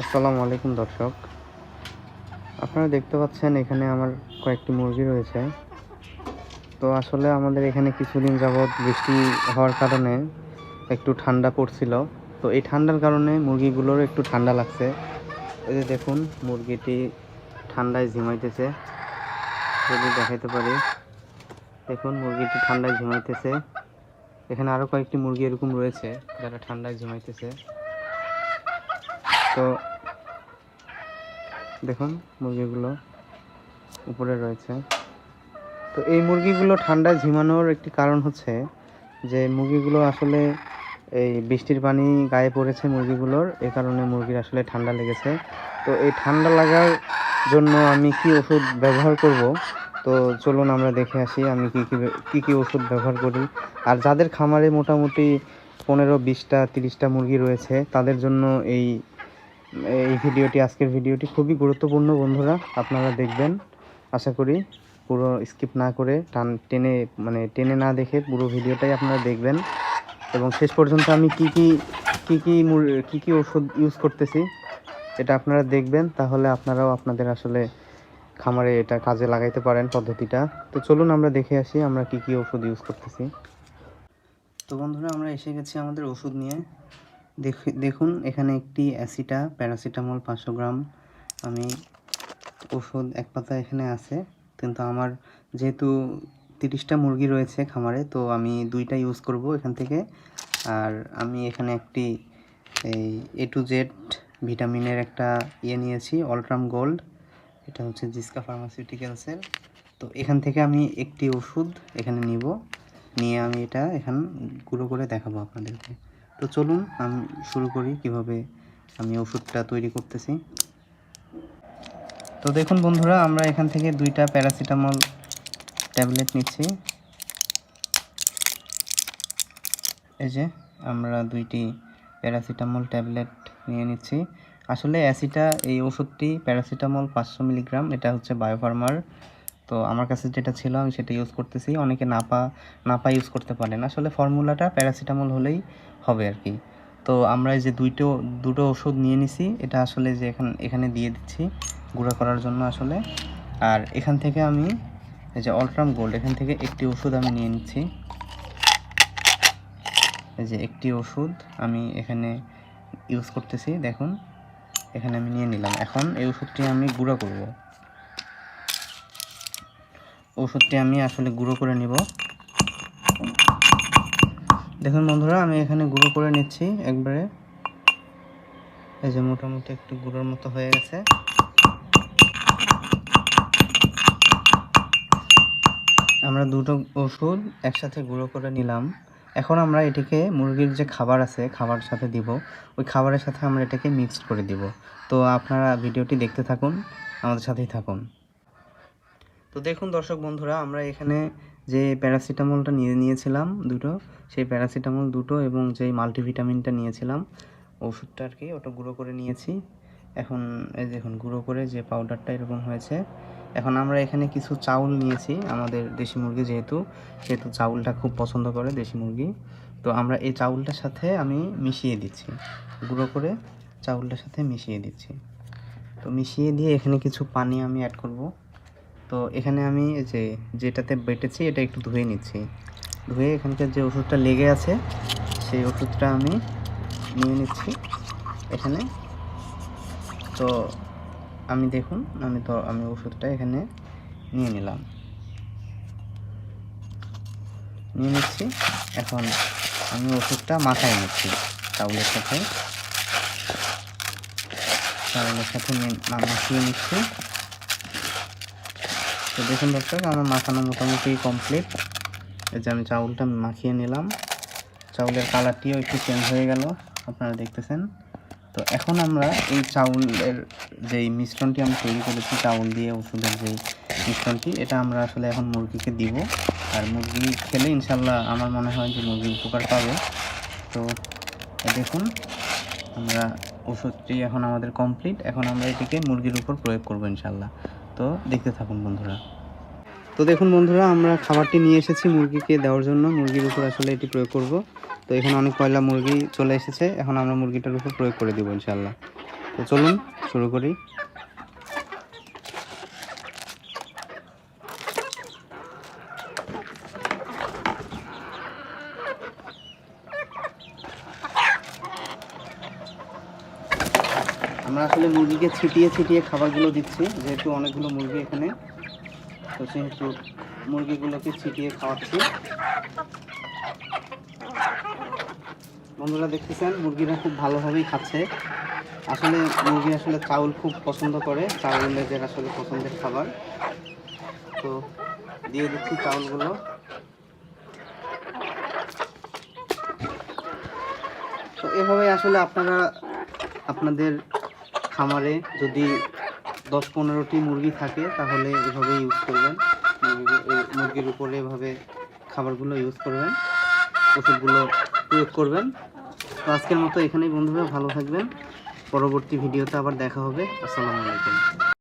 আসসালামু আলাইকুম, দর্শক। আপনারা দেখতে পাচ্ছেন এখানে আমার কয়েকটি মুরগি রয়েছে। তো আসলে আমাদের এখানে কিছুদিন যাবৎ বৃষ্টি হওয়ার কারণে একটু ঠান্ডা পড়ছিল। তো এই ঠান্ডার কারণে মুরগিগুলোর একটু ঠান্ডা লাগছে। এই যে দেখুন, মুরগিটি ঠান্ডায় ঝিমাইতেছে। যদি দেখাইতে পারি। দেখুন, মুরগিটি ঠান্ডায় ঝিমাইতেছে। এখানে আরও কয়েকটি মুরগি এরকম রয়েছে যারা ঠান্ডায় ঝিমাইতেছে। তো দেখুন, মুরগিগুলো উপরে রয়েছে। তো এই মুরগিগুলো ঠান্ডায় ঝিমানোর একটি কারণ হচ্ছে যে মুরগিগুলো আসলে এই বৃষ্টির পানি গায়ে পড়েছে মুরগিগুলোর, এ কারণে মুরগির আসলে ঠান্ডা লেগেছে। তো এই ঠান্ডা লাগার জন্য আমি কি ওষুধ ব্যবহার করব? তো চলুন আমরা দেখে আসি আমি কি কি কি কি ওষুধ ব্যবহার করি। আর যাদের খামারে মোটামুটি পনেরো, বিশটা, তিরিশটা মুরগি রয়েছে, তাদের জন্য এই এই ভিডিওটি, আজকের ভিডিওটি খুবই গুরুত্বপূর্ণ বন্ধুরা, আপনারা দেখবেন। আশা করি পুরো স্কিপ না করে টান, টেনে মানে টেনে না দেখে পুরো ভিডিওটাই আপনারা দেখবেন। এবং শেষ পর্যন্ত আমি কি কি কি কি কি কি ওষুধ ইউজ করতেছি, এটা আপনারা দেখবেন। তাহলে আপনারাও আপনাদের আসলে খামারে এটা কাজে লাগাইতে পারেন পদ্ধতিটা। তো চলুন আমরা দেখে আসি আমরা কি কি ওষুধ ইউজ করতেছি। তো বন্ধুরা, আমরা এসে গেছি আমাদের ওষুধ নিয়ে। দেখুন, এখানে একটি অ্যাসিটা, প্যারাসিটামল পাঁচশো গ্রাম। আমি ওষুধ এক পাতা এখানে আছে, কিন্তু আমার যেহেতু তিরিশটা মুরগি রয়েছে খামারে, তো আমি দুইটা ইউজ করব এখান থেকে। আর আমি এখানে একটি এই এ টু জেড ভিটামিনের একটা ইয়ে নিয়েছি অলট্রাম গোল্ড এটা হচ্ছে জিসকা ফার্মাসিউটিক্যালসের। তো এখান থেকে আমি একটি ওষুধ এখানে নিব। নিয়ে আমি এটা এখান গুঁড়ো করে দেখাবো আপনাদেরকে। তো চলুন, আমি শুরু করি কীভাবে আমি ওষুধটা তৈরি করতেছি। তো দেখুন বন্ধুরা, আমরা এখান থেকে দুইটা প্যারাসিটামল ট্যাবলেট নিচ্ছি। এই যে, আমরা দুইটি প্যারাসিটামল ট্যাবলেট নিয়ে নিচ্ছি। আসলে অ্যাসিটা, এই ওষুধটি প্যারাসিটামল পাঁচশো মিলিগ্রাম, এটা হচ্ছে বায়োফার্মার। তো আমার কাছে যেটা ছিল আমি সেটা ইউজ করতেছি। অনেকে নাপা নাপা ইউজ করতে পারেন আসলে ফর্মুলাটা প্যারাসিটামল হলেই হবে আর কি। তো আমরা এই যে দুইটো, দুটো ওষুধ নিয়ে নিছি, এটা আসলে যে এখান এখানে দিয়ে দিচ্ছি গুঁড়া করার জন্য আসলে। আর এখান থেকে আমি এই যে অলট্রাম গোল্ড এখান থেকে একটি ওষুধ আমি নিয়ে নিচ্ছি। এই যে একটি ওষুধ আমি এখানে ইউজ করতেছি, দেখুন। এখানে আমি নিয়ে নিলাম। এখন এই ওষুধটি আমি গুঁড়া করব। ওষুধটি আমি আসলে গুঁড়ো করে নিব। দেখুন বন্ধুরা, আমি এখানে গুঁড়ো করে নিচ্ছি একবারে। এই যে মোটামুটি একটু গুঁড়োর মতো হয়ে গেছে। আমরা দুটো ওষুধ একসাথে গুঁড়ো করে নিলাম। এখন আমরা এটিকে মুরগির যে খাবার আছে, খাবার সাথে দিব, ওই খাবারের সাথে আমরা এটাকে মিক্সড করে দিব। তো আপনারা ভিডিওটি দেখতে থাকুন, আমাদের সাথেই থাকুন। তো দেখুন দর্শক বন্ধুরা, আমরা এখানে যে প্যারাসিটামলটা নিয়ে নিয়েছিলাম দুটো, সেই প্যারাসিটামল দুটো এবং যেই মাল্টিভিটামিনটা নিয়েছিলাম, ওষুধটা আর কি ওটা গুঁড়ো করে নিয়েছি। এখন এই দেখুন, গুঁড়ো করে যে পাউডারটা এরকম হয়েছে। এখন আমরা এখানে কিছু চাউল নিয়েছি, আমাদের দেশি মুরগি যেহেতু, সেহেতু চাউলটা খুব পছন্দ করে দেশি মুরগি। তো আমরা এই চাউলটার সাথে আমি মিশিয়ে দিচ্ছি, গুঁড়ো করে চাউলটার সাথে মিশিয়ে দিচ্ছি। তো মিশিয়ে দিয়ে এখানে কিছু পানি আমি অ্যাড করব। তো এখানে আমি যে যেটাতে বেটেছি এটা একটু ধুয়ে নিচ্ছি। ধুয়ে এখানকার যে ওষুধটা লেগে আছে, সেই ওষুধটা আমি নিয়ে নিচ্ছি এখানে। তো আমি দেখুন, আমি তো, আমি ওষুধটা এখানে নিয়ে নিলাম। নিয়ে নিচ্ছি, এখন আমি ওষুধটা মাথায় নিচ্ছি চাউলের সাথে। চাউলের সাথে নি- মা- মাখিয়ে নিচ্ছি। তো দেখুন দর্শক, আমার মাখানো মোটামুটি কমপ্লিট এই যে আমি চাউলটা মাখিয়ে নিলাম। চাউলের কালারটিও একটু চেঞ্জ হয়ে গেল, আপনারা দেখতেছেন। তো এখন আমরা এই চাউলের যেই মিশ্রণটি আমি তৈরি করেছি, চাউল দিয়ে ওষুধের যেই মিশ্রণটি, এটা আমরা আসলে এখন মুরগিকে দিব। আর মুরগি খেলে ইনশাল্লাহ আমার মনে হয় যে মুরগি উপকার পাবে। তো দেখুন, আমরা ওষুধটি এখন আমাদের কমপ্লিট এখন আমরা এটিকে মুরগির উপর প্রয়োগ করব ইনশাল্লাহ তো দেখতে থাকুন বন্ধুরা। তো দেখুন বন্ধুরা, আমরা খাবারটি নিয়ে এসেছি মুরগিকে দেওয়ার জন্য। মুরগির উপর আসলে এটি প্রয়োগ করব। তো এখানে অনেক কয়লা মুরগি চলে এসেছে। এখন আমরা মুরগিটার উপর প্রয়োগ করে দিব ইনশাল্লাহ তো চলুন, শুরু করি। আমরা আসলে মুরগিকে ছিটিয়ে ছিটিয়ে খাবারগুলো দিচ্ছি, যেহেতু অনেকগুলো মুরগি এখানে। তো সেহেতু মুরগিগুলোকে ছিটিয়ে খাওয়াচ্ছি। বন্ধুরা দেখতেছেন, মুরগিরা খুব ভালোভাবেই খাচ্ছে। আসলে মুরগি আসলে চাউল খুব পছন্দ করে, চাউল আসলে পছন্দের খাবার। তো দিয়ে দিচ্ছি চাউলগুলো। তো এভাবে আসলে আপনারা আপনাদের খামারে যদি দশ পনেরোটি মুরগি থাকে, তাহলে এভাবে ইউজ করবেন। মুরগির উপরে এভাবে খাবারগুলো ইউজ করবেন। ওষুধগুলো প্রয়োগ করবেন। তো আজকের মতো এখানেই বন্ধুরা, ভালো থাকবেন। পরবর্তী ভিডিওতে আবার দেখা হবে। আসসালামু আলাইকুম।